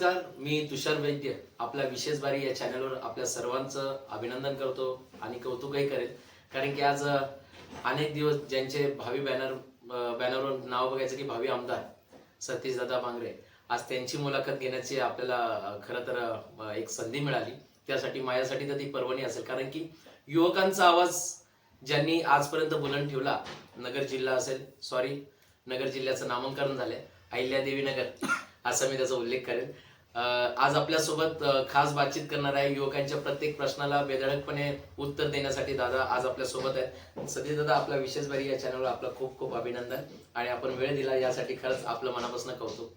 नमस्कार मी तुषार वैद्य. आपल्या विशेष बारी या चॅनलवर आपल्या सर्वांचं अभिनंदन करतो आणि कौतुकही करेल. कारण की आज अनेक दिवस ज्यांचे भावी बॅनर बॅनरवर नाव बघायचं की भावी आमदार सतीश दादा बांगरे आज त्यांची मुलाखत घेण्याची आपल्याला खरं तर एक संधी मिळाली. त्यासाठी माझ्यासाठी तर ती पर्वणी असेल. कारण की युवकांचा आवाज ज्यांनी आजपर्यंत बुलंद ठेवला नगर जिल्हा असेल सॉरी नगर जिल्ह्याचं नामांकन झालंय अहिल्यादेवी नगर असा मी त्याचा उल्लेख करेन आज आपल्यासोबत खास बातचीत करणार आहे युवकांच्या प्रत्येक प्रश्नाला बेधडकपणे उत्तर देण्यासाठी दादा आज आपल्यासोबत आहेत. सतीश दादा आपला विशेष बारी या चॅनलवर आपलं खूप खूप अभिनंदन आणि आपण वेळ दिला यासाठी खरंच आपलं मनापासून कौतुक.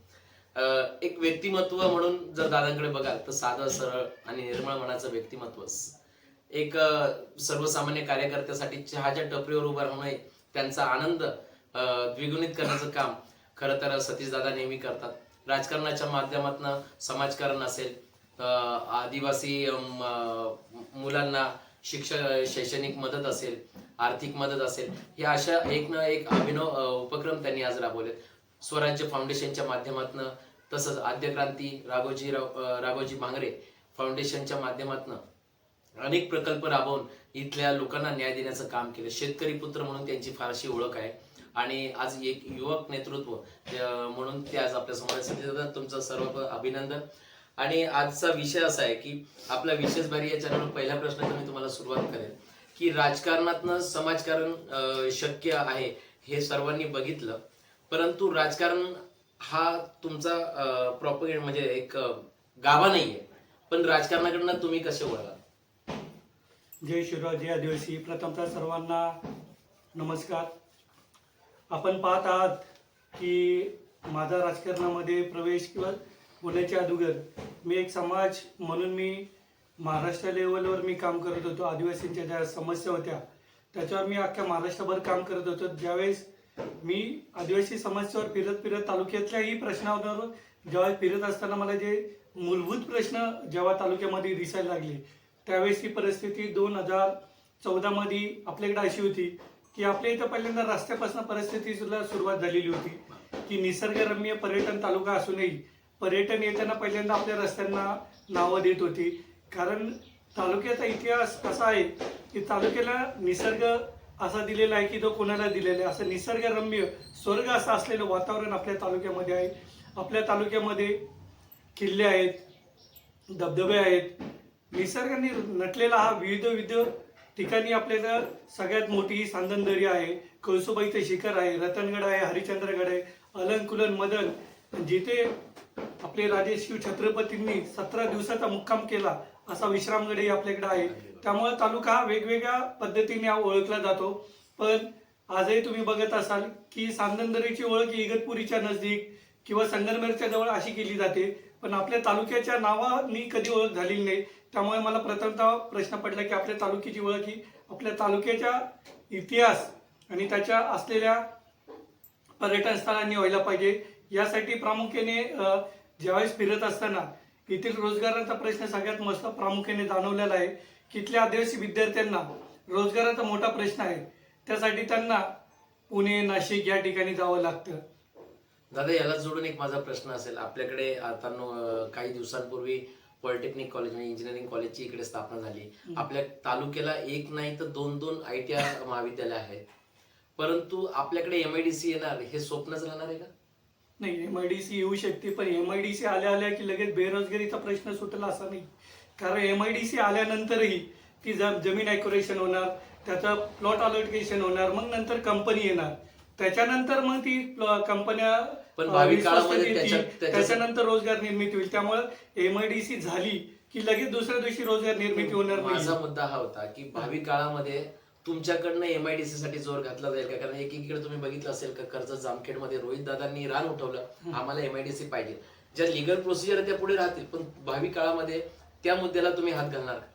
एक व्यक्तिमत्व म्हणून जर दादांकडे बघाल तर साधं सरळ आणि निर्मळ मनाचं व्यक्तिमत्व. एक सर्वसामान्य कार्यकर्त्यासाठी चहाच्या टपरीवर उभं राहून त्यांचा आनंद द्विगुणित करण्याचं काम खरं तर सतीश दादा नेहमी करतात. राजकारणाच्या माध्यमातून समाजकारण असेल आदिवासी मुलांना शिक्षण शैक्षणिक मदत असेल आर्थिक मदत असेल या अशा एक ना एक अभिनव उपक्रम त्यांनी आज राबवले स्वराज्य फाउंडेशनच्या माध्यमातून तसंच आद्यक्रांती राघोजी राव- राघोजी भांगरे फाउंडेशनच्या माध्यमातून अनेक प्रकल्प राबवून इथल्या लोकांना न्याय देण्याचं काम केलं. शेतकरी पुत्र म्हणून त्यांची फारशी ओळख आहे. आणि आज एक युवक नेतृत्व म्हणून ते आज आपल्यासमोर तुमचं सर्व अभिनंदन. आणि आजचा विषय असा आहे की आपल्या विशेष भारी या चॅनलवर पहिल्या प्रश्नाचा मी तुम्हाला सुरुवात करेन. की राजकारणातनं समाजकारण शक्य आहे हे सर्वांनी बघितलं. परंतु राजकारण हा तुमचा प्रॉपर म्हणजे एक गाभा नाहीये. पण राजकारणाकडनं तुम्ही कसे वळला जय शिवराज जय दिवशी प्रथमतः सर्वांना नमस्कार. आपण पाहत आहात की माझा राजकारणामध्ये प्रवेश किंवा बोलण्याच्या अगोदर मी एक समाज म्हणून मी महाराष्ट्र लेवलवर मी काम करत होतो. आदिवासींच्या ज्या समस्या होत्या त्याच्यावर मी अख्ख्या महाराष्ट्रभर काम करत होतो. ज्यावेळेस मी आदिवासी समस्येवर फिरत फिरत तालुक्यातल्याही प्रश्नावर जेव्हा फिरत असताना मला जे मूलभूत प्रश्न जेव्हा तालुक्यामध्ये दिसायला लागले त्यावेळेस ही परिस्थिती दोन हजार चौदामध्ये आपल्याकडे अशी होती. की आपल्या इथं पहिल्यांदा रस्त्यापासून परिस्थिती सुद्धा सुरुवात झालेली होती की निसर्गरम्य पर्यटन तालुका असूनही पर्यटन येताना पहिल्यांदा आपल्या रस्त्यांना नावं देत होती. कारण तालुक्याचा इतिहास असा आहे की तालुक्याला निसर्ग असा दिलेला आहे की तो कोणाला दिलेला आहे? असं निसर्गरम्य स्वर्ग असं असलेलं वातावरण आपल्या तालुक्यामध्ये आहे. आपल्या तालुक्यामध्ये किल्ले आहेत धबधबे आहेत. निसर्गाने नटलेला हा विविध विविध ठिकाणी आपल्याला सगळ्यात मोठी ही सांदनदरी आहे कळसुबाईचं शिखर आहे रतनगड आहे हरिश्चंद्रगड आहे अलंकुलन मदन. जिथे आपले राजे शिव छत्रपतींनी सतरा दिवसाचा मुक्काम केला असा विश्रामगडही आपल्याकडे आहे. त्यामुळे तालुका हा वेगवेगळ्या पद्धतीने ओळखला जातो. पण आजही तुम्ही बघत असाल की सांदनदरीची ओळख ही इगतपुरीच्या नजदीक किंवा संगमनेरच्या जवळ अशी केली जाते. पण आपल्या तालुक्याच्या नावानी कधी ओळख झालेली नाही. त्यामुळे मला प्रथमतः प्रश्न पडला की आपल्या तालुक्याची ओळख ही आपल्या तालुक्याच्या इतिहास आणि त्याच्या असलेल्या पर्यटन स्थळांनी व्हायला पाहिजे. यासाठी प्रामुख्याने ज्यावेळेस फिरत असताना येथील रोजगाराचा प्रश्न सगळ्यात मस्त प्रामुख्याने जाणवलेला आहे. की इथल्या आदिवासी विद्यार्थ्यांना रोजगाराचा मोठा प्रश्न आहे. त्यासाठी त्यांना पुणे नाशिक या ठिकाणी जावं लागतं. दादा याला जोडून एक माझा प्रश्न असेल. आपल्याकडे आता काही दिवसांपूर्वी पॉलिटेक्निक कॉलेज म्हणजे इंजिनिअरिंग कॉलेजची इकडे स्थापना झाली. आपल्या तालुक्याला एक नाही तर दोन दोन आय टी आय महाविद्यालय आहेत. परंतु आपल्याकडे एमआयडीसी येणार हे स्वप्नच राहणार आहे का? नाही एम आय डी सी येऊ शकते पण एम आय डी सी आल्या आल्या की लगेच बेरोजगारीचा प्रश्न सुटला असा नाही. कारण एम आय डी सी आल्यानंतरही ती जमीन ॲक्युरेशन होणार त्याचं प्लॉट अलॉकेशन होणार मग नंतर कंपनी येणार. त्याच्यानंतर मग ती कंपन्या पण भावी काळामध्ये त्याच्यानंतर रोजगार निर्मिती होईल. त्यामुळे एम आय डी सी झाली की लगेच दुसऱ्या दिवशी रोजगार निर्मिती होणार माझा मुद्दा हा होता की भावी काळामध्ये तुमच्याकडनं एमआयडीसी साठी जोर घातला जाईल का? कारण एकीकडे तुम्ही बघितलं असेल का कर्ज जामखेडमध्ये रोहित दादांनी रान उठवलं. आम्हाला एमआयडीसी पाहिजे. ज्या लिगल प्रोसिजर त्या पुढे राहतील. पण भावी काळामध्ये त्या मुद्द्याला तुम्ही हात घालणार का?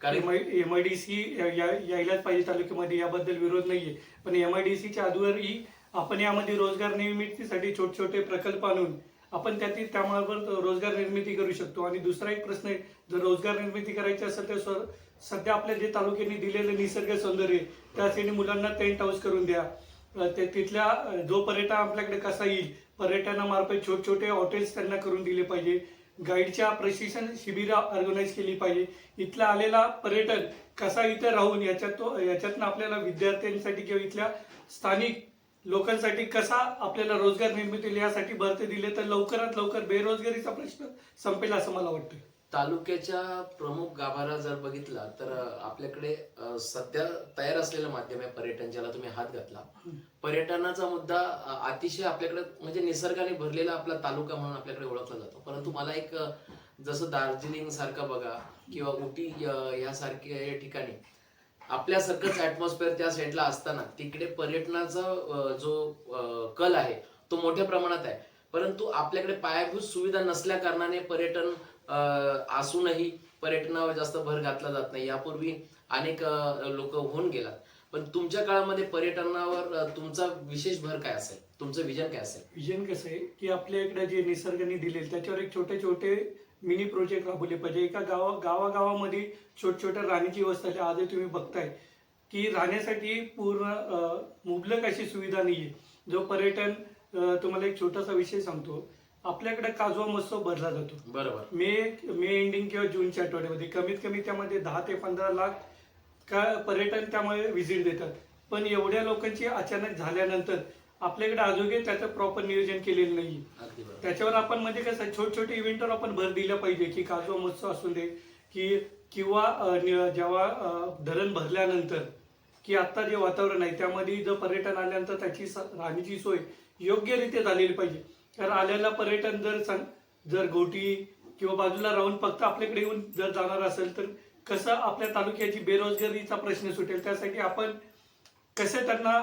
कारण एम आय डी सी यायलाच पाहिजे तालुक्यामध्ये याबद्दल विरोध नाहीये. पण एम आय डी सीच्या अगोदरही आपण यामध्ये रोजगार निर्मितीसाठी छोटे छोटे प्रकल्प आणून आपण त्यातील त्यामार्फत रोजगार निर्मिती करू शकतो. आणि दुसरा एक प्रश्न आहे जर रोजगार निर्मिती करायची असेल तर सध्या आपल्या जे तालुक्यांनी दिलेलं निसर्ग सौंदर्य त्यासाठी मुलांना टेंट हाऊस करून द्या. ते तिथल्या जो पर्यटन आपल्याकडे कसा येईल पर्यटनामार्फत छोटे छोटे हॉटेल्स त्यांना करून दिले पाहिजे. गाईडच्या प्रशिक्षण शिबिरा ऑर्गनाईज केली पाहिजे. इथला आलेला पर्यटन कसा इथं राहून याच्यात तो याच्यातनं आपल्याला विद्यार्थ्यांसाठी किंवा इथल्या स्थानिक लोकांसाठी कसा आपल्याला रोजगार निर्मिती यासाठी भरती दिले तर लवकरात लवकर बेरोजगारीचा प्रश्न संपेल असं मला वाटतं तालुक्याच्या प्रमुख गाभारा जर बघितला तर आपल्याकडे सध्या तयार असलेलं माध्यम आहे पर्यटन ज्याला तुम्ही हात घातला. पर्यटनाचा मुद्दा अतिशय आपल्याकडे म्हणजे निसर्गाने भरलेला आपला तालुका म्हणून आपल्याकडे ओळखला जातो. परंतु मला एक जसं दार्जिलिंग सारखं बघा किंवा उटी अ, यासारख्या ठिकाणी आपल्यासारखंच ऍटमॉस्फिअर त्या साईडला असताना तिकडे पर्यटनाचा जो कल आहे तो मोठ्या प्रमाणात आहे. परंतु आपल्याकडे पायाभूत सुविधा नसल्या कारणाने पर्यटन असूनही पर्यटनावर जास्त भर घातला जात नाही. यापूर्वी अनेक लोक होऊन गेलात. पण तुमच्या काळामध्ये पर्यटनावर तुमचा विशेष भर काय असेल? तुमचं विजन काय असेल? विजन कसं आहे की आपल्या इकडे जे निसर्गाने दिले त्याच्यावर एक छोटे छोटे मिनी प्रोजेक्ट राबवले पाहिजे. एका गावा गावागावामध्ये छोट छोट्या राहण्याची व्यवस्था आहे तुम्ही बघताय की राहण्यासाठी पूर्ण मुबलक अशी सुविधा नाहीये. जो पर्यटन तुम्हाला एक छोटासा विषय सांगतो. आपल्याकडे काजवा महोत्सव भरला जातो. बरोबर. मे मे एंडिंग किंवा जूनच्या आठवड्यामध्ये कमीत कमी त्यामध्ये दहा ते पंधरा लाख का पर्यटन त्यामुळे व्हिजिट देतात. पण एवढ्या लोकांची अचानक झाल्यानंतर आपल्याकडे अजूनही त्याचं प्रॉपर नियोजन केलेलं नाही अगदी बरोबर. त्याच्यावर आपण म्हणजे कसं छोटे छोटे इव्हेंटवर आपण भर दिला पाहिजे की काजवा महोत्सव असू दे की किंवा अं, नि- जेव्हा अं, धरण भरल्यानंतर की आता जे वातावरण आहे त्यामध्ये जर पर्यटन आल्यानंतर त्याची स- राहण्याची सोय योग्यरीत्या झालेली पाहिजे. तर आलेला पर्यटन जर सांग जर गोटी किंवा बाजूला राहून फक्त आपल्याकडे येऊन जर जाणार असेल तर कसं आपल्या तालुक्याची बेरोजगारीचा प्रश्न सुटेल? त्यासाठी आपण कसे त्यांना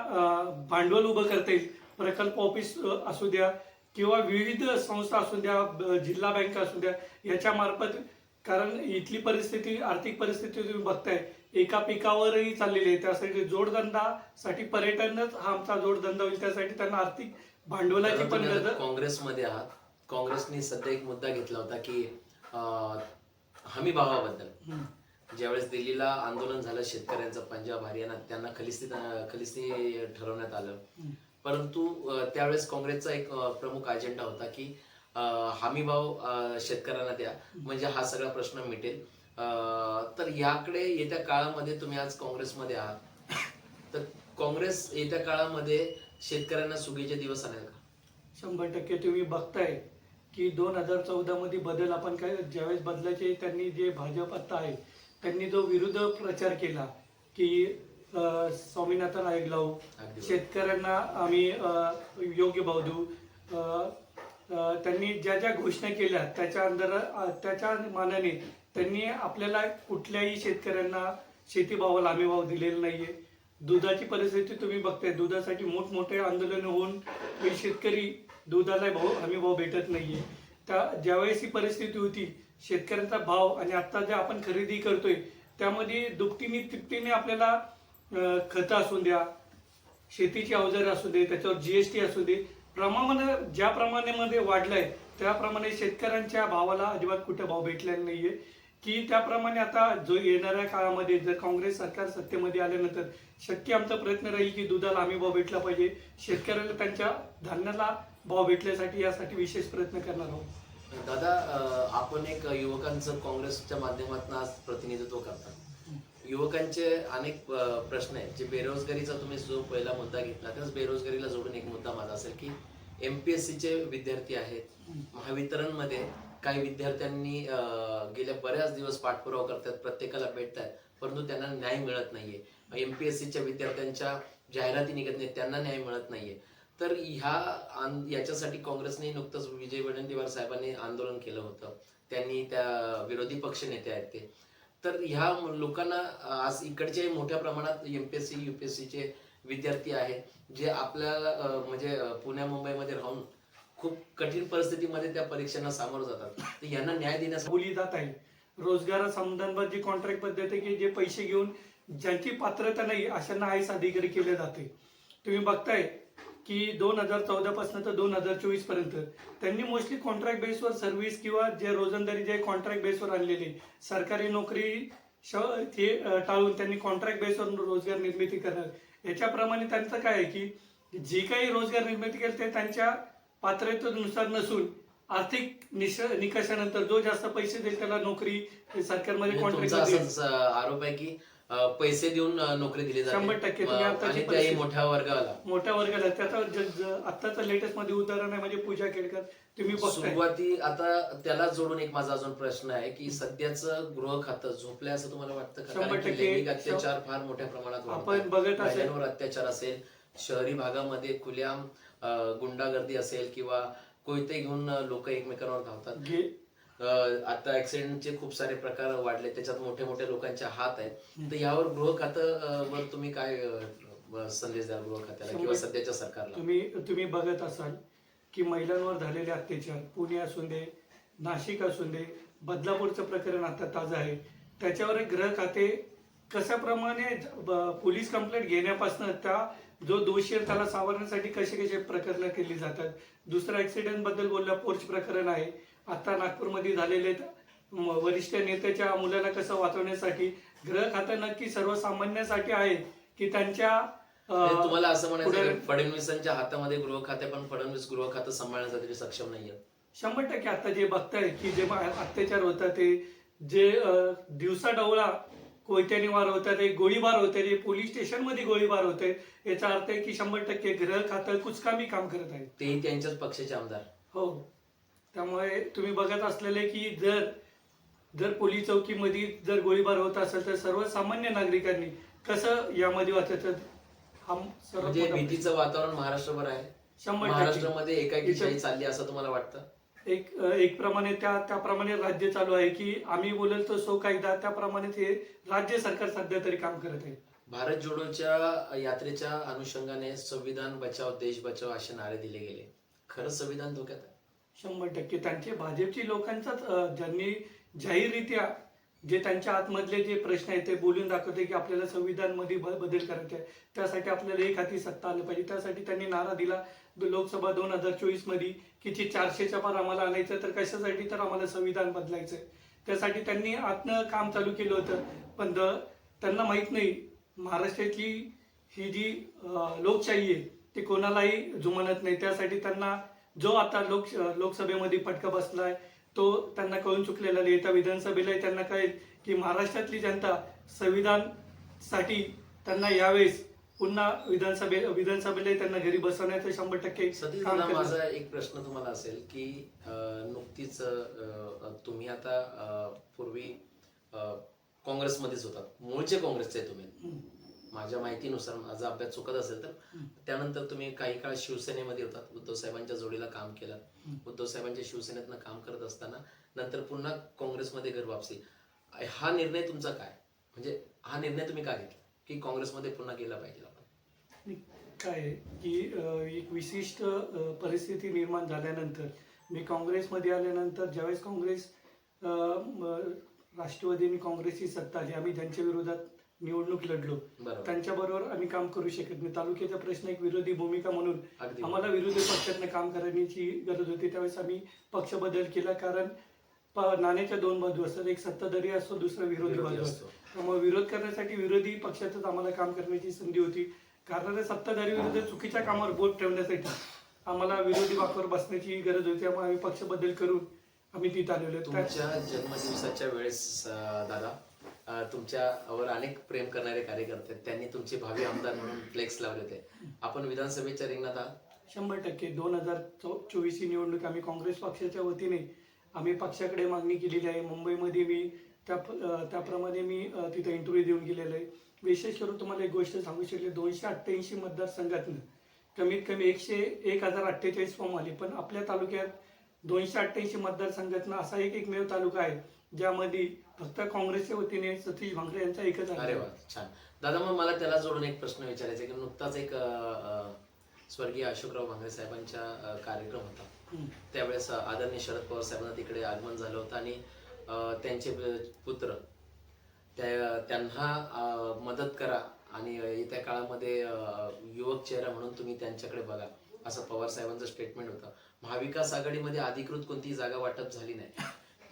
भांडवल उभं करता येईल? प्रकल्प ऑफिस असू द्या किंवा विविध संस्था असू द्या जिल्हा बँक असू द्या याच्या मार्फत कारण इथली परिस्थिती आर्थिक परिस्थिती तुम्ही बघताय एका पिकावरही चाललेली आहे. त्यासाठी जोडधंदासाठी पर्यटनच हा आमचा जोडधंदा होईल. त्यासाठी त्यांना आर्थिक भांडवलाची पण गरज काँग्रेसमध्ये आहात. काँग्रेसने सध्या एक मुद्दा घेतला होता की अं, हमी भावाबद्दल. हम्म. ज्यावेळेस दिल्लीला आंदोलन झालं शेतकऱ्यांचं पंजाब हरियाणा त्यांना खलिस्ती खलिस्ती ठरवण्यात आलं. हम्म. परंतु अं, त्यावेळेस काँग्रेसचा एक अं, प्रमुख अजेंडा होता की अं, हमी भाव अं, शेतकऱ्यांना द्या. म्हणजे हा सगळा प्रश्न मिटेल. अं, तर याकडे येत्या काळामध्ये तुम्ही आज काँग्रेसमध्ये आहात. तर काँग्रेस येत्या काळामध्ये शेतकऱ्यांना सुगीचे दिवस आणेल का? शंभर टक्के तुम्ही बघताय की दोन हजार चौदा मध्ये बदल आपण काय ज्यावेळेस बदलाचे त्यांनी जे भाजप आता आहे त्यांनी जो विरुद्ध प्रचार केला की अं, स्वामीनाथन आयोग लावू अगदी बरोबर. शेतकऱ्यांना आम्ही अं, योग्य भाव देऊ. अं, अं, त्यांनी ज्या ज्या घोषणा केल्या त्याच्या अंदर अं, त्याच्या मानाने त्यांनी आपल्याला कुठल्याही शेतकऱ्यांना शेतीभावाला हमी भाव दिलेला नाहीये. दुधाची परिस्थिती तुम्ही बघताय. दुधासाठी मोठमोठे आंदोलन होऊन शेतकरी दुधाला भाव हमी भाव भेटत नाहीये. त्या ज्यावेळेस ही परिस्थिती होती शेतकऱ्यांचा भाव आणि आता जे आपण खरेदी करतोय त्यामध्ये दुपटीने तिपटीने आपल्याला खत खतं असू द्या शेतीची अवजारे असू दे त्याच्यावर जीएसटी असू दे प्रमाणाने ज्या प्रमाणामध्ये वाढलंय त्याप्रमाणे शेतकऱ्यांच्या भावाला अजिबात कुठे भाव भेटलेला नाहीये. की त्याप्रमाणे आता जो येणाऱ्या काळामध्ये जर काँग्रेस सरकार सत्तेमध्ये आल्यानंतर शक्य आमचा प्रयत्न राहील की दुधाला आम्ही भाव भेटला पाहिजे. शेतकऱ्याला त्यांच्या धान्याला भाव भेटण्यासाठी यासाठी विशेष प्रयत्न करणार आहोत. दादा आपण एक युवकांचं काँग्रेसच्या माध्यमातून आज प्रतिनिधित्व करता युवकांचे अनेक प्रश्न आहेत. जे बेरोजगारीचा तुम्ही जो पहिला मुद्दा घेतला त्याच बेरोजगारीला जोडून एक मुद्दा माझा असेल की एमपीएससी चे विद्यार्थी आहेत. महावितरणमध्ये काही विद्यार्थ्यांनी गेल्या बऱ्याच दिवस पाठपुरावा करतात प्रत्येकाला भेटतात परंतु त्यांना न्याय मिळत नाहीये. एमपीएससीच्या विद्यार्थ्यांच्या जाहिराती निघत नाहीत त्यांना न्याय मिळत नाहीये. तर ह्या याच्यासाठी काँग्रेसने नुकतंच विजय वडेट्टीवार साहेबांनी आंदोलन केलं होतं. त्यांनी त्या विरोधी पक्ष नेते आहेत ते. तर ह्या लोकांना आज इकडचे मोठ्या प्रमाणात एमपीएससी युपीएससीचे विद्यार्थी आहेत जे आपल्याला म्हणजे पुण्या मुंबईमध्ये राहून खूप कठीण परिस्थितीमध्ये त्या परीक्षांना सामोरं जातात. तर यांना न्याय देण्यास बोली जात आहे. रोजगार संबंधांवर जी कॉन्ट्रॅक्ट पद्धत आहे की जे पैसे घेऊन ज्यांची पात्रता नाही अशांना आयस अधिकारी केले जाते. तुम्ही बघताय की दोन हजार चौदा पासून तर दोन हजार चोवीसपर्यंत त्यांनी मोस्टली कॉन्ट्रॅक्ट बेसवर सर्व्हिस किंवा जे रोजंदारी जे कॉन्ट्रॅक्ट बेसवर आणलेले सरकारी नोकरी श- ते टाळून त्यांनी कॉन्ट्रॅक्ट बेसवर रोजगार निर्मिती करणार. याच्याप्रमाणे त्यांचं काय आहे की जी काही रोजगार निर्मिती केली ते त्यांच्या पात्रतेनुसार नसून आर्थिक निश निकषानंतर जो जास्त पैसे देईल त्याला नोकरी सरकारमध्ये म्हणजे कॉन्ट्रॅक्ट अं, आरोप आहे की पैसे देऊन नोकरी दिली जाते. शंभर टक्के. तुम्ही आताची मोठ्या वर्गाला. मोठ्या वर्गाला. त्याचा आत्ताचं लेटेस्टमध्ये उदाहरण आहे म्हणजे पूजा केळकर. तुम्ही सुरुवाती आता त्याला जोडून एक माझा अजून प्रश्न आहे की सध्याचं गृह खातं झोपलंय असं तुम्हाला वाटतं शंभर टक्के. अत्याचार फार मोठ्या प्रमाणात आपण. बघत असेल. अत्याचार असेल शहरी भागामध्ये खुल्याम अं, गुंडागर्दी असेल किंवा कोयते घेऊन लोक एकमेकांवर धावतात. आता ऍक्सिडेंटचे खूप सारे प्रकार वाढले त्याच्यात मोठे मोठे लोकांचे हात आहेत. तर यावर गृह खातं वर तुम्ही काय संदेश द्याल गृह खात्याला किंवा सध्याच्या सरकारला? तुम्ही तुम्ही बघत असाल की महिलांवर झालेले अत्याचार पुणे असून दे नाशिक असून दे बदलापूरचं प्रकरण आता ताजं आहे. त्याच्यावर गृह खाते कशाप्रमाणे पोलीस कंप्लेंट घेण्यापासून त्या जो दोषी आहे त्याला सावरण्यासाठी कसे कसे प्रकरण केली जातात. दुसरं ऍक्सिडेंटबद्दल बोलला पोर्च प्रकरण आहे. आता नागपूरमध्ये झालेले वरिष्ठ नेत्याच्या मुलाला कसं वाचवण्यासाठी गृह खातं नक्की सर्वसामान्यांसाठी आहे की त्यांच्या तुम्हाला असं म्हणायचं फडणवीसांच्या हातामध्ये गृह खाते पण फडणवीस गृह खातं सांभाळण्यासाठी सक्षम नाहीये. शंभर टक्के आता जे बघताय की जे अत्याचार होतात ते जे दिवसा डवळा कोयत्याने वार होतात ते गोळीबार होते जे पोलीस स्टेशनमध्ये गोळीबार होते. याचा अर्थ आहे की शंभर टक्के गृह खातं कुचकामी काम करत आहे तेही त्यांच्याच पक्षाचे आमदार. हो. त्यामुळे तुम्ही बघत असलेले की जर जर पोलीस चौकीमध्ये जर गोळीबार होत असेल तर सर्वसामान्य नागरिकांनी कसं यामध्ये वाचायचं हा म्हणजे. भीतीचं वातावरण महाराष्ट्रभर आहे. शंभर टक्के. महाराष्ट्रामध्ये एकाकीशाही चालली असं तुम्हाला वाटतं? एक एक प्रमाणे त्या त्याप्रमाणे राज्य चालू आहे की आम्ही बोलल तो सो कायदा त्याप्रमाणे ते राज्य सरकार सध्या तरी काम करत आहे. भारत जोडोच्या यात्रेच्या अनुषंगाने संविधान बचाव देश बचाव असे नारे दिले गेले. खरंच संविधान धोक्यात आहे? शंभर टक्के. त्यांचे भाजपची लोकांचाच ज्यांनी जाहीररित्या जे त्यांच्या आतमधले जे प्रश्न आहेत ते बोलून दाखवते की आपल्याला संविधानमध्ये ब- बदल करायचे आहे त्यासाठी आपल्याला एक हाती सत्ता आलं पाहिजे. त्यासाठी त्यांनी नारा दिला. लोकसभा दोन हजार चोवीस किती की चारशेच्या पार आम्हाला आणायचं तर कशासाठी तर आम्हाला संविधान बदलायचं आहे त्यासाठी त्यांनी आतनं काम चालू केलं होतं. पण द- त्यांना माहीत नाही महाराष्ट्रातली ही जी लोकशाही आहे ती कोणालाही जुमानत नाही. त्यासाठी त्यांना जो आता लोक लोकसभेमध्ये फटका बसलाय तो त्यांना कळून चुकलेला नाही. येत्या विधानसभेला त्यांना कळेल की महाराष्ट्रातली जनता संविधानसाठी त्यांना यावेळेस पुन्हा विधानसभे विधानसभेलाही त्यांना घरी बसवण्याचं शंभर टक्के. माझा एक प्रश्न तुम्हाला असेल की नुकतीच तुम्ही आता पूर्वी काँग्रेसमध्येच होतात मूळचे काँग्रेसचे तुम्ही. माझ्या माहितीनुसार माझा अभ्यास चुकत असेल तर. त्यानंतर तुम्ही काही काळ शिवसेनेमध्ये होतात उद्धव साहेबांच्या जोडीला काम केलं. उद्धव साहेबांच्या शिवसेनेतनं काम करत असताना नंतर पुन्हा काँग्रेसमध्ये घर वापसी हा निर्णय तुमचा काय म्हणजे हा निर्णय तुम्ही का घेतला की काँग्रेसमध्ये पुन्हा गेला पाहिजे आपण? काय आहे की एक विशिष्ट परिस्थिती निर्माण झाल्यानंतर मी काँग्रेसमध्ये आल्यानंतर ज्यावेळेस काँग्रेस अं, म, राष्ट्रवादी आणि काँग्रेसची सत्ता आली आम्ही त्यांच्या विरोधात निवडणूक लढलो. बरोबर. त्यांच्याबरोबर आम्ही काम करू शकत नाही. तालुक्याचा प्रश्न एक विरोधी भूमिका म्हणून आम्हाला विरोधी पक्षातनं काम करण्याची गरज होती. त्यावेळेस आम्ही पक्ष बदल केला कारण नाण्याच्या दोन बाजू असतात. एक सत्ताधारी असतो दुसरा विरोधी बाजू असतो. त्यामुळे विरोध करण्यासाठी विरोधी पक्षातच आम्हाला काम करण्याची संधी होती. कारण सत्ताधारी विरुद्ध चुकीच्या कामावर बोट ठेवण्यासाठी आम्हाला विरोधी वाकावर बसण्याची गरज होती. त्यामुळे आम्ही पक्ष बदल करून आम्ही तिथं आलेलो तुमच्या जन्मदिवसाच्या वेळेस दादा तुमच्यावर अनेक प्रेम करणारे कार्यकर्ते. त्यांनी तुमचे भावी आमदार म्हणून फ्लेक्स लावले होते. आपण विधानसभेच्या रिंगणात आहात? शंभर टक्के. दोन हजार चोवीस ही निवडणूक आम्ही काँग्रेस पक्षाच्या वतीने आम्ही पक्षाकडे मागणी केलेली आहे. मुंबईमध्ये मी त्या त्याप्रमाणे मी तिथं इंटरव्ह्यू देऊन गेलेलो आहे. विशेष करून तुम्हाला एक गोष्ट सांगू शकले दोनशे अठ्ठ्याऐंशी मतदारसंघातनं कमीत कमी एकशे एक हजार अठ्ठेचाळीस फॉर्म आले. पण आपल्या तालुक्यात दोनशे अठ्ठ्याऐंशी मतदारसंघातनं असा एक एकमेव तालुका आहे ज्यामध्ये फक्त काँग्रेसच्या वतीने सतीश भांगरे यांचा एकच अरे. वा छान. दादा मग मला त्याला जोडून एक प्रश्न विचारायचा की नुकताच एक स्वर्गीय अशोकराव भांगरे साहेबांचा अं, कार्यक्रम होता. त्यावेळेस आदरणीय शरद पवार साहेबांना तिकडे आगमन झालं होतं आणि अं, त्यांचे पुत्र त्या त्यांना मदत करा आणि येत्या काळामध्ये युवक चेहरा म्हणून तुम्ही त्यांच्याकडे बघा असं पवार साहेबांचं स्टेटमेंट होतं. महाविकास आघाडीमध्ये अधिकृत कोणतीही जागा वाटप झाली नाही.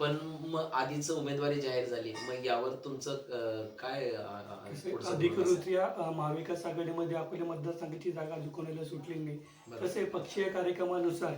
पण मग आधीच उमेदवारी जाहीर झाली. मग यावर तुमचं अं, काय अं, कसे पुढचं धोरण असेल? अधिकृतरित्या अ, महाविकास आघाडीमध्ये आपल्या मतदारसंघाची जागा अजून कोणाला सुटली नाही. कसे पक्षीय कार्यक्रमानुसार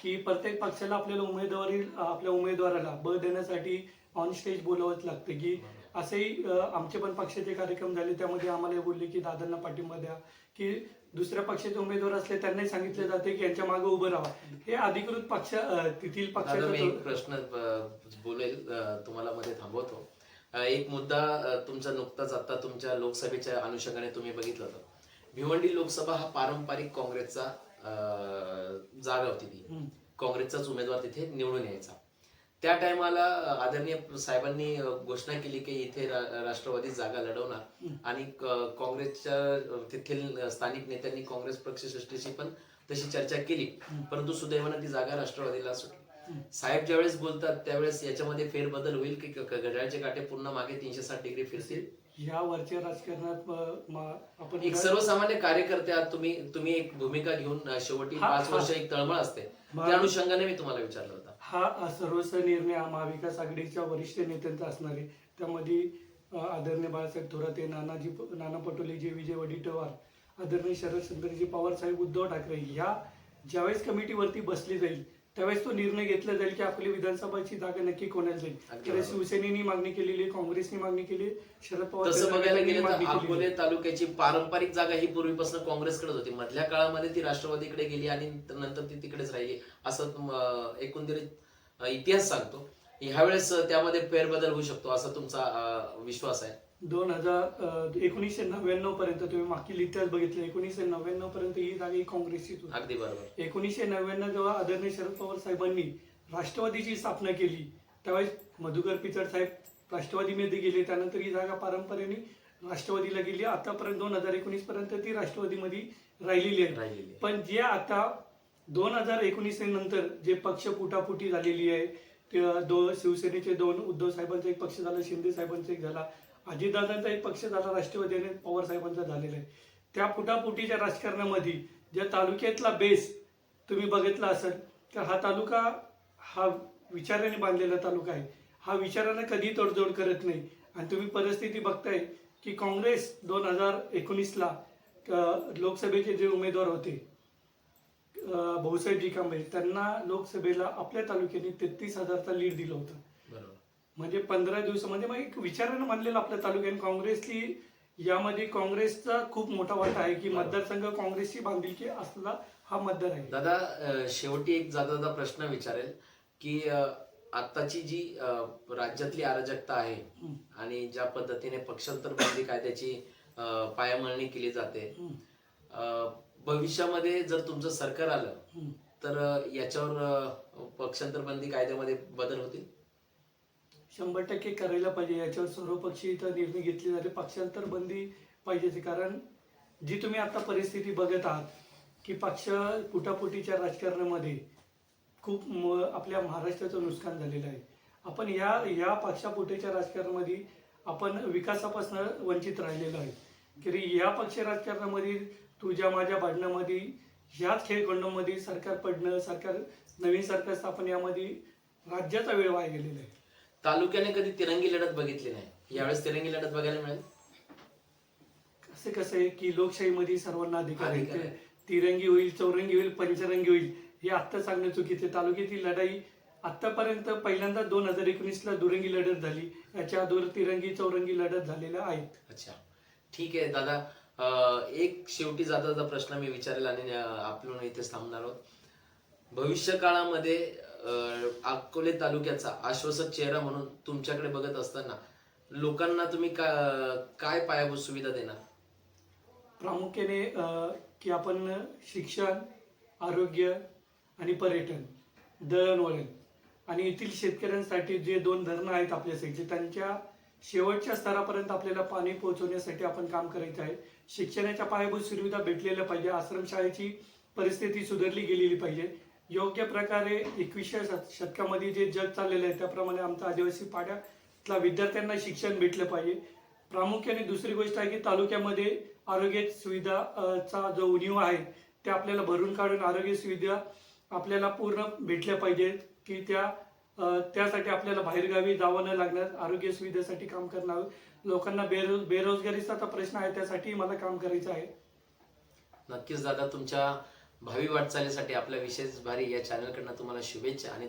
की प्रत्येक पक्षाला आपल्याला उमेदवारी आपल्या उमेदवाराला बळ देण्यासाठी ऑन स्टेज बोलावंच लागतं की असेही अ, आमचे पण पक्षाचे कार्यक्रम झाले. त्यामध्ये आम्हाला बोलले की दादांना पाठिंबा द्या. की दुसऱ्या पक्षाचे उमेदवार असले त्यांनाही सांगितले जाते की यांच्या मागे उभं राहा. हे अधिकृत पक्ष तेथील दादा मी एक पक्षाचं प्रश्न बोलेल तुम्हाला मध्ये थांबवतो. एक मुद्दा तुमचा नुकताच आता तुमच्या लोकसभेच्या अनुषंगाने तुम्ही बघितलं होतं. भिवंडी लोकसभा हा पारंपरिक काँग्रेसचा जागा होती ती. काँग्रेसचाच उमेदवार तिथे निवडून यायचा. त्या टायमाला आदरणीय साहेबांनी घोषणा केली की इथे राष्ट्रवादी जागा लढवणार. आणि काँग्रेसच्या तेथील स्थानिक नेत्यांनी काँग्रेस पक्षश्रेष्ठीशी पण तशी चर्चा केली. परंतु सुदैवानं ती जागा राष्ट्रवादीला सुटली. साहेब ज्यावेळेस बोलतात त्यावेळेस याच्यामध्ये फेरबदल होईल की घड्याळचे काटे पूर्ण मागे तीनशे साठ डिग्री फिरतील? या वरच्या राजकारणात आपण एक सर्वसामान्य कार्यकर्ते आहात तुम्ही तुम्ही एक भूमिका घेऊन शेवटी पाच. वर्ष एक तळमळ असते. त्या अनुषंगाने मी तुम्हाला विचारलं हा सर्वस्व निर्णय हा महाविकास आघाडीच्या वरिष्ठ नेत्यांचा असणार आहे. त्यामध्ये आदरणीय बाळासाहेब थोरात नानाजी नाना पटोलेजी विजय वडेट्टीवार आदरणीय शरद शंकरजी पवार साहेब उद्धव ठाकरे ह्या ज्यावेळेस कमिटीवरती बसली जाईल त्यावेळेस तो निर्णय घेतला जाईल की आपली विधानसभाची जागा नक्की कोणाला जाईल. तर. शिवसेनेनी मागणी केलेली काँग्रेसनी मागणी केली शरद पवार तसं बघायला गेलं तर अकोले. तालुक्याची पारंपरिक जागा ही पूर्वीपासून काँग्रेसकडेच होती. मधल्या काळामध्ये ती राष्ट्रवादीकडे गेली आणि नंतर ती तिकडेच राहिली. असं एकंदरीत इतिहास सांगतो. ह्यावेळेस त्यामध्ये फेरबदल होऊ शकतो असा तुमचा विश्वास आहे. दोन हजार एकोणीसशे नव्याण्णव पर्यंत तुम्ही मागील इतिहास बघितला. एकोणीसशे नव्याण्णव पर्यंत ही जागा ही काँग्रेसचीच होती. अगदी बरोबर. एकोणीसशे नव्याण्णव जेव्हा आदरणीय शरद पवार साहेबांनी राष्ट्रवादीची स्थापना केली त्यावेळेस मधुकर पिचड साहेब राष्ट्रवादीमध्ये गेले. त्यानंतर ही जागा पारंपरेने राष्ट्रवादीला गेली. आतापर्यंत दोन हजार एकोणीस पर्यंत ती राष्ट्रवादीमध्ये राहिलेली आहे. राहिलेली आहे. पण जे आता दोन हजार एकोणीस नंतर जे पक्ष फुटाफुटी झालेली आहे ते दो शिवसेनेचे दोन उद्धव साहेबांचा एक पक्ष झाला शिंदे साहेबांचा एक झाला. अजितदादांचाही एक पक्ष झाला राष्ट्रवादीने पवार साहेबांचा झालेला आहे. त्या फुटाफुटीच्या राजकारणामध्ये ज्या तालुक्यातला बेस तुम्ही बघितला असेल तर हा तालुका हा विचाराने बांधलेला तालुका आहे. हा विचाराने कधी तडजोड करत नाही. आणि तुम्ही परिस्थिती बघताय की काँग्रेस दोन हजार एकोणीसला लोकसभेचे जे उमेदवार होते भाऊसाहेबजी कांबळे त्यांना लोकसभेला आपल्या तालुक्याने तेहतीस हजारचा लीड दिलं होतं. म्हणजे पंधरा दिवसामध्ये मग एक विचारानं मानलेलं आपल्या तालुक्याने काँग्रेसची यामध्ये काँग्रेसचा खूप मोठा वाटा आहे की मतदारसंघ काँग्रेसची बांधिलकी असलेला हा मतदार आहे दादा अं, शेवटी एक जाता प्रश्न विचारेल की अं, आत्ताची जी अं, राज्यातली अराजकता आहे. आणि ज्या पद्धतीने पक्षांतर बंदी कायद्याची अं, पायमळणी केली जाते. अं, भविष्यामध्ये जर तुमचं सरकार आलं. तर अं, याच्यावर अं, पक्षांतर बंदी कायद्यामध्ये बदल होतील शंभर टक्के करायला पाहिजे. याच्यावर सर्वपक्षीय इथं निर्णय घेतले जाते. पक्षांतर बंदी पाहिजे कारण जी तुम्ही आता परिस्थिती बघत आहात की पक्ष पुटापुटीच्या राजकारणामध्ये खूप म- आपल्या महाराष्ट्राचं नुकसान झालेलं आहे. आपण या या पक्षापुटीच्या राजकारणामध्ये आपण विकासापासून वंचित राहिलेलो आहे. की या पक्ष राजकारणामध्ये तुझ्या माझ्या भांडणामध्ये ह्याच खेळखंडामध्ये सरकार पडणं सरकार नवीन सरकार स्थापन यामध्ये राज्याचा वेळ वाया गेलेला आहे. तालुक्याने कधी तिरंगी लढत बघितली नाही. यावेळेस तिरंगी लढत बघायला मिळेल? असं कसं आहे की लोकशाहीमध्ये सर्वांना अधिकार अधिकार आहे. आहे. तिरंगी होईल चौरंगी होईल पंचरंगी होईल हे आत्ता सांगणं चुकीचे तालुक्याची लढाई आतापर्यंत पहिल्यांदा दोन हजार एकोणीसला दुरंगी लढत झाली. याच्या अगोदर तिरंगी चौरंगी लढत झालेल्या आहेत. अच्छा. ठीक आहे दादा. अं, एक शेवटी जाता जाता प्रश्न मी विचारेल आणि अं, आपण इथेच थांबणार आहोत. भविष्य काळामध्ये अकोले तालुक्याचा आश्वासक चेहरा म्हणून तुमच्याकडे बघत असताना लोकांना तुम्ही का- काय पायाभूत सुविधा देणार? प्रामुख्याने की आपण शिक्षण आरोग्य आणि पर्यटन दळणवळण आणि येथील शेतकऱ्यांसाठी जे दोन धरणं आहेत आपल्या साईडचे त्यांच्या शेवटच्या स्तरापर्यंत आपल्याला पाणी पोहोचवण्यासाठी आपण काम करायचं आहे. शिक्षणाच्या पायाभूत सुविधा भेटलेल्या पाहिजे. आश्रमशाळेची परिस्थिती सुधारली गेलेली पाहिजे. योग्य प्रकारे एकविसव्या शत- शतकामध्ये जे जग चाललेलं आहे त्याप्रमाणे आमचा आदिवासी पाड्यातल्या विद्यार्थ्यांना शिक्षण भेटलं पाहिजे. प्रामुख्याने दुसरी गोष्ट आहे की तालुक्यामध्ये आरोग्य सुविधा चा जो उणीव आहे ते आपल्याला भरून काढून आरोग्य सुविधा आपल्याला पूर्ण भेटल्या पाहिजेत की त्या त्यासाठी आपल्याला बाहेरगावी जावं न लागणार आरोग्य सुविधेसाठी काम करणार. लोकांना बेरोज बेरोजगारीचा प्रश्न आहे त्यासाठी मला काम करायचं आहे. नक्कीच दादा तुमच्या भावी वाटचालीसाठी आपल्या विशेष भारी या चॅनलकडनं तुम्हाला शुभेच्छा आणि